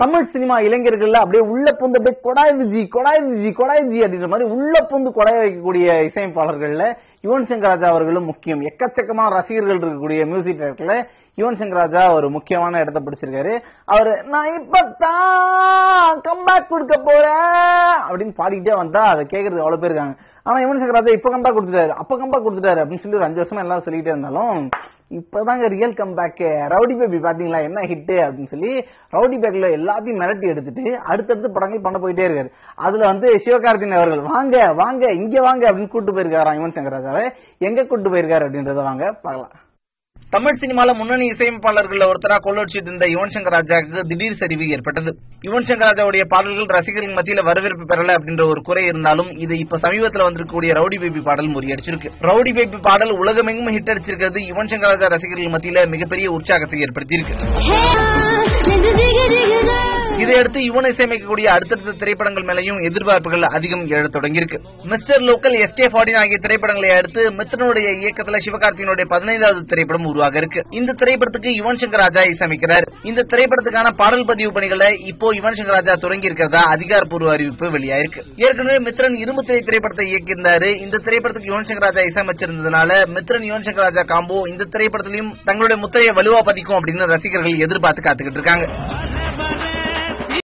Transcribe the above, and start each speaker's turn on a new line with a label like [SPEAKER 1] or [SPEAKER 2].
[SPEAKER 1] Tamil cinema இளைஞர்கள்ல அப்படியே உள்ள புந்து அப்படியே கொடாய் விஜி கொடாய் அப்படின்ற மாதிரி உள்ள புந்து கொடைய வைக்கக்கூடிய இசையமைப்பாளர்கள்ல யுவன் சங்கர் ராஜா அவர்களும் முக்கியம். எக்கச்சக்கமான ரசிகர்கள் இருக்கக்கூடிய மியூசிக் டைரக்டர்ல யுவன் சங்கர் ராஜா ஒரு முக்கியமான இடத்தை பிடிச்சிருக்காரு. அவரு நான் இப்பதான் கம்பேக் கொடுக்க போறேன் அப்படின்னு பாடிக்கிட்டே வந்தா அதை கேட்கறது அவ்வளவு பேர் இருக்காங்க. ஆனா யுவன் சங்கர் ராஜா இப்ப கம்பேக் கொடுத்துட்டாரு. அப்ப கம்பேக் கொடுத்துட்டாரு அப்படின்னு சொல்லி ஒரு அஞ்சு வருஷமா எல்லாரும் சொல்லிக்கிட்டே இருந்தாலும் இப்பதாங்க ரியல் கம்பேக் ரவுடி பேபி பாத்தீங்களா? என்ன ஹிட் அப்படின்னு சொல்லி ரவுடி பேக்ல எல்லாத்தையும் மிரட்டி எடுத்துட்டு அடுத்தடுத்து படங்கள் பண்ண போயிட்டே இருக்காரு. அதுல வந்து சிவகார்த்தின் அவர்கள் வாங்க வாங்க இங்க வாங்க அப்படின்னு கூட்டு போயிருக்காராம் யுவன் சங்கர் ராஜாவை? எங்க கூட்டு போயிருக்காரு அப்படின்றத வாங்க பார்க்கலாம். தமிழ் சினிமால முன்னணி இசையமைப்பாளர்கள் ஒருத்தரா கொள்ளடிச்சிட்டு இருந்த யுவன் சங்கர் ராஜாவுக்கு திடீர் சரிவு ஏற்பட்டது. யுவன் சங்கர் ராஜாவுடைய பாடல்கள் ரசிகர்கள் மத்தியில வரவேற்பு பெறல அப்படின்ற ஒரு குறை இருந்தாலும் இது இப்ப சமீபத்தில் வந்திருக்கக்கூடிய ரவுடி பேபி பாடல் முறியடிச்சிருக்கு. ரவுடி பேபி பாடல் உலகமெங்கும் ஹிட் அடிச்சிருக்கிறது யுவன் சங்கர் ராஜா ரசிகர்கள் மத்தியில மிகப்பெரிய உற்சாகத்தை ஏற்படுத்தியிருக்கு. இதையடுத்து யுவன் இசையமைக்கக்கூடிய அடுத்தடுத்த திரைப்படங்கள் மேலையும் எதிர்பார்ப்புகள் அதிகம் எழத் தொடங்கியிருக்கு. மிஸ்டர் லோக்கல் எஸ்டே ஃபார்டின் ஆகிய திரைப்படங்களை அடுத்து மித்ரனுடைய இயக்கத்துல சிவகார்த்திகனுடைய பதினைந்தாவது திரைப்படம் உருவாக இருக்கு. இந்த திரைப்படத்துக்கு யுவன் சங்கர் ராஜா இசையமைக்கிறார். இந்த திரைப்படத்துக்கான பாடல் பதிவு பணிகளை இப்போ யுவன் சங்கர் ராஜா தொடங்கி இருக்கிறதா அதிகாரப்பூர்வ அறிவிப்பு வெளியாயிருக்கு. ஏற்கனவே மித்ரன் இரும்பு திரை திரைப்படத்தை இயக்கியிருந்தாரு. இந்த திரைப்படத்துக்கு யுவன் சங்கர் ராஜா இசையமைச்சிருந்ததுனால மித்ரன் யுவன் சங்கர் ராஜா காம்போ இந்த திரைப்படத்திலையும் தங்களுடைய முத்திரையை வலுவா பதிக்கும் அப்படின்னு ரசிகர்கள் எதிர்பார்த்து காத்துக்கிட்டு இருக்காங்க.